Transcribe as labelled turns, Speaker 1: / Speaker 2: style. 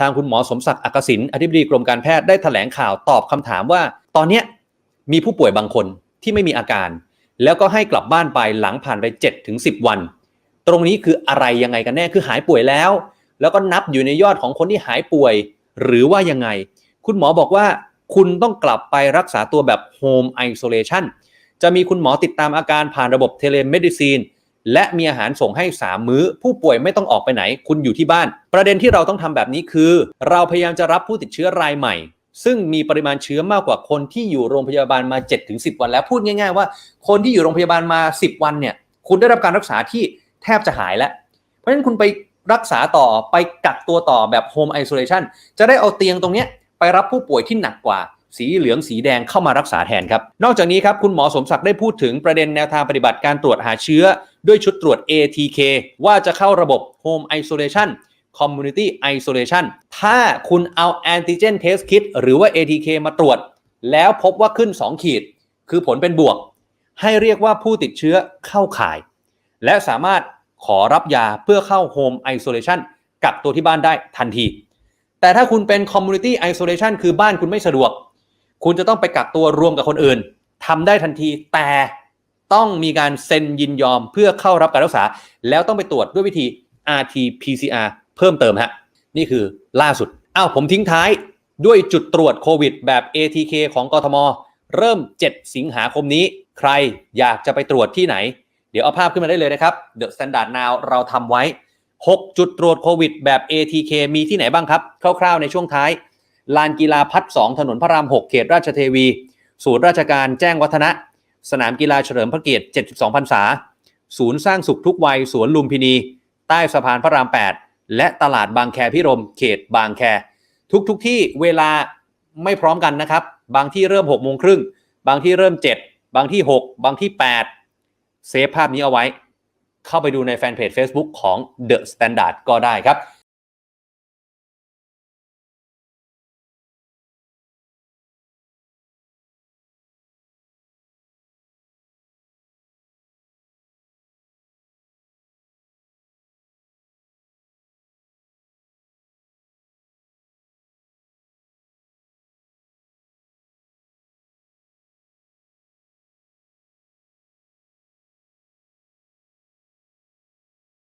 Speaker 1: ทางคุณหมอสมศักดิ์อักษิณอธิบดีกรมการแพทย์ได้แถลงข่าวตอบคำถามว่า ตอนเนี้ยมีผู้ป่วยบางคนที่ไม่มีอาการ แล้วก็ให้กลับบ้านไปหลังผ่านไป7ถึง10 วัน ตรงนี้คืออะไรยังไงกันแน่คือหายป่วยแล้ว แล้วก็นับอยู่ในยอดของคนที่หายป่วย หรือว่ายังไง คุณหมอบอกว่าคุณต้องกลับไปรักษาตัวแบบ Home Isolation จะมีคุณหมอติดตามอาการผ่านระบบเทเลเมดิซีน และมีอาหารส่งให้ 3 มื้อ ผู้ป่วยไม่ต้องออกไปไหน คุณอยู่ที่บ้าน ประเด็นที่เราต้องทำแบบนี้คือ เราพยายามจะรับผู้ติดเชื้อรายใหม่ ซึ่งมีปริมาณเชื้อมากกว่าคนที่อยู่โรงพยาบาลมา 7-10 วัน แล้วพูดง่าย ๆ ว่า คนที่อยู่โรงพยาบาลมา 10 วันเนี่ยคุณได้รับการรักษาที่แทบจะหายแล้ว เพราะฉะนั้นคุณไปรักษาต่อไปกักตัวต่อแบบ Home Isolation จะได้เอาเตียงตรงนี้ไปรับผู้ป่วยที่หนักกว่า สีเหลืองสีแดงเข้ามารักษาแทนครับ นอกจากนี้ครับคุณหมอสมศักดิ์ได้พูดถึงประเด็นแนวทางปฏิบัติการตรวจหาเชื้อ ด้วยชุดตรวจ ATK ว่าจะเข้าระบบ Home Isolation Community Isolation ถ้าคุณเอา Antigen Test Kit หรือว่า ATK มาตรวจ แล้วพบว่าขึ้น 2 ขีด คือผลเป็นบวก ให้เรียกว่าผู้ติดเชื้อเข้าข่าย และสามารถขอรับยาเพื่อเข้า Home Isolation กักตัวที่บ้านได้ทันที แต่ถ้าคุณเป็น Community Isolation คือบ้านคุณไม่สะดวก คุณจะต้องไปกักตัวรวมกับคนอื่นทำได้ทันทีแต่ต้องมีการเซ็นยินยอมเพื่อเข้ารับการรักษา แล้วต้องไปตรวจด้วยวิธี RT-PCR เพิ่มเติมฮะนี่คือล่าสุดอ้าวผมทิ้งท้ายด้วยจุดตรวจโควิดแบบ ATK ของกทม เริ่ม 7 สิงหาคมนี้ ใครอยากจะไปตรวจที่ไหน เดี๋ยวเอาภาพขึ้นมาได้เลยนะครับ The Standard Now เราทำไว้ 6 จุดตรวจโควิดแบบ ATK มีที่ไหนบ้างครับ คร่าวๆในช่วงท้าย ลานกีฬาพัด 2 ถนนพระราม 6 เขตราชเทวี ศูนย์ราชการแจ้งวัฒนะ สนามกีฬาเฉลิมพระเกียรติ 72พรรษา ศูนย์สร้างสุขทุกวัย สวนลุมพินี ใต้สะพานพระราม 8 และตลาดบางแคพิรม เขตบางแค ทุกทุกๆที่เวลาไม่พร้อมกันนะครับ บางที่เริ่ม6โมงครึ่ง บางที่เริ่ม 7 บางที่ 6 บางที่ 8 เซฟภาพนี้เอาไว้ เข้าไปดูในแฟนเพจ Facebook ของ The Standard ก็ได้ครับ